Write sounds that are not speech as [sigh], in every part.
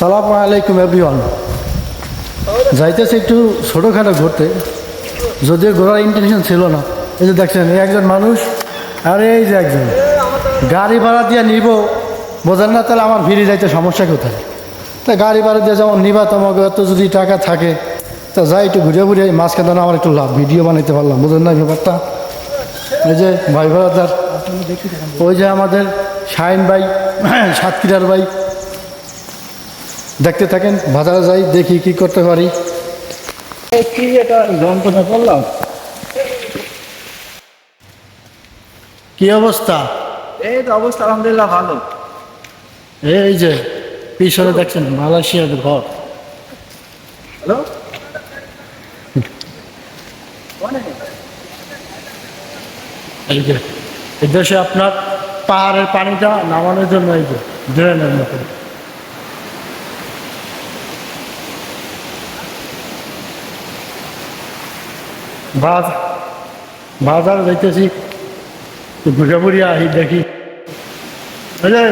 সালাম আলাইকুম এভরিওয়ান যাইতেছে একটু ছোটোখাটো ঘুরতে। যদিও ঘোরার ইন্টেনশন ছিল না। এই যে দেখছেন, এই একজন মানুষ আর এই যে একজন। গাড়ি ভাড়া দিয়ে নিব, বোঝেন না তাহলে আমার ভিড়ে যাইতে সমস্যা কোথায়? তা গাড়ি ভাড়া দিয়ে যেমন নিবা, তোমাকে এত যদি টাকা থাকে, তা যাই একটু ঘুরে ঘুরে মাঝখান মাঝখানে আমার একটু লাভ, ভিডিও বানাইতে পারলাম, বোঝেন না ব্যাপারটা? এই যে ভাই ভাড়া ভাড়াদার ওই যে আমাদের শাহিন ভাই, [clears throat] সাতক্ষীরার ভাই দেখতে থাকেন বাজারে যাই দেখি কি করতে পারি। কি এটা যন্ত্রণা করলাম কি অবস্থা? এই তো অবস্থা আলহামদুলিল্লাহ ভালো। এই যে পিছনে দেখছেন মালয়েশিয়ার ঘর। হ্যালো? এই যে এই দেশে আপনার পাহাড়ের পানিটা নামানোর জন্য এই যে ড্রেনের মতো। বাজ বাজার দেখতেছি ঘুরে আহি দেখি। যে,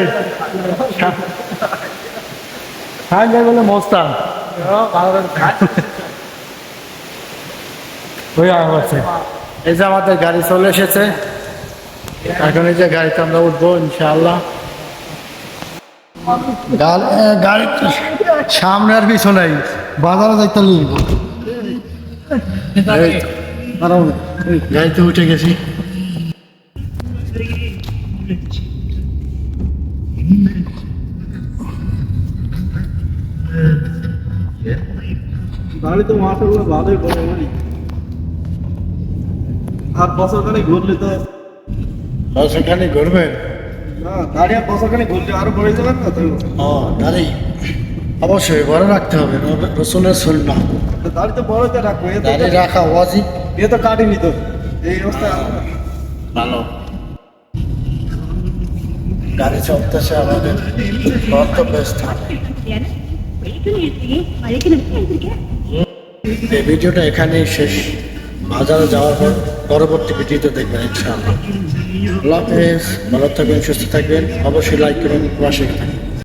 হ্যাঁ বলে আছে। এই যে আমাদের গাড়ি চলে এসেছে। এখন এই যে গাড়িতে আমরা উঠবো ইনশাআল্লাহ। গাড়ি সামনে আর পিছু নাই বাজারে যাইতে গাড়িতে উঠে গেছি। গাড়ি তো মাসাল্লাহ ভালোই বড় গাড়ি আর ঘুরলে তো সেখানে ঘুরবেন না গাড়ি আর বছর খানি ঘুরলে আরও বড়ে যাবেন না তো? ও গাড়ি অবশ্যই বড় রাখতে হবে রসুনের সুন্না গাড়ি তো বড়তে রাখব তো রাখা ওয়াজিব। এ তো কাটিনি তো। এই অবস্থা। ভালো। গাড়ি চলতেছে আমাদের। গন্তব্য স্থান। এই ভিডিওটা এখানেই শেষ। বাজারে যাওয়ার পর পরবর্তী ভিডিওতে দেখবেন ইনশাআল্লাহ। আল্লাহ হাফেজ। ভালো থাকবেন সুস্থ থাকবেন। অবশ্যই লাইক করবেন পাশে থাকবেন।